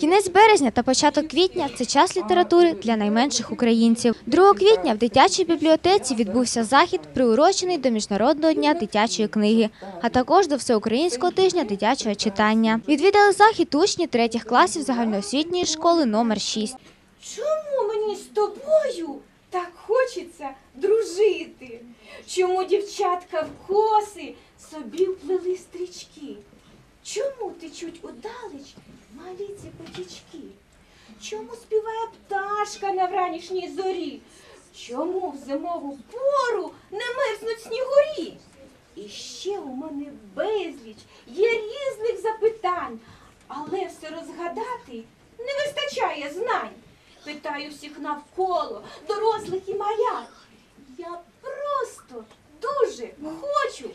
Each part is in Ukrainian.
Кінець березня та початок квітня це час літератури для найменших українців. 2 квітня в дитячій бібліотеці відбувся захід, приурочений до Міжнародного дня дитячої книги, а також до Всеукраїнського тижня дитячого читання. Відвідали захід учні третіх класів загальноосвітньої школи номер 6. Чому мені з тобою так хочеться дружити? Чому дівчатка в коси собі вплели стрічки? Чому течуть удалеч малі ці потічки? Чому співає пташка на вранішній зорі? Чому в зимову пору не мерзнуть снігурі? І ще у мене безліч є різних запитань, але все розгадати не вистачає знань. Питаю всіх навколо, дорослих і малят. Я просто дуже хочу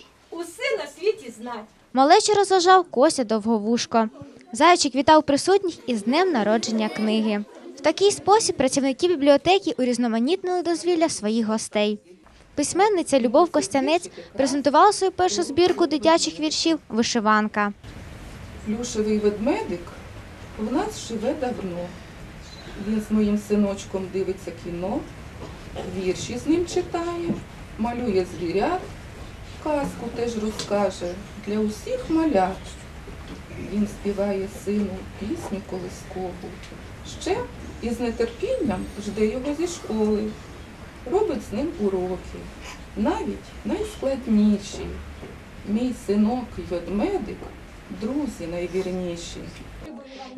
Малечі розважав Кося Довговушко. Зайчик вітав присутніх із днем народження книги. В такий спосіб працівники бібліотеки урізноманітнили дозвілля своїх гостей. Письменниця Любов Костянець презентувала свою першу збірку дитячих віршів Вишиванка. Плюшевий ведмедик в нас живе давно. Він з моїм синочком дивиться кіно, вірші з ним читає, малює звірят, казку теж розкаже для усіх малят. Він співає сину пісню колискову. Ще із нетерпінням жде його зі школи, робить з ним уроки, навіть найскладніші. Мій синок ведмедик друзі найвірніші.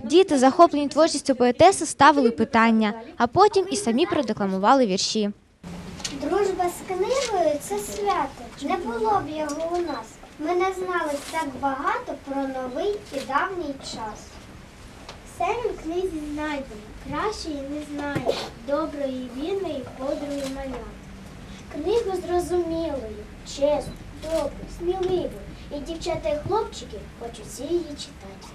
Діти, захоплені творчістю поетеси, ставили питання, а потім і самі продекламували вірші. Дружба з книгою це свято. Не було б його у нас. Ми не знали так багато про новий і давній час. Все в книзі знайдемо, кращої не знаємо, доброї, вільної, бодрої малят. Книгу зрозумілою, чесну, добру, сміливу. І дівчата і хлопчики хочуть всі її читати.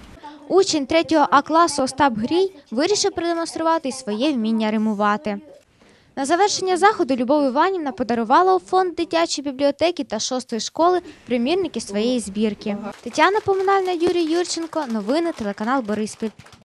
Учень 3 А класу Остап Грій вирішив продемонструвати своє вміння римувати. На завершення заходу Любов Іванівна подарувала у фонд дитячої бібліотеки та шостої школи примірники своєї збірки. Тетяна Поминальна, Юрій Юрченко. Новини телеканал Бориспіль.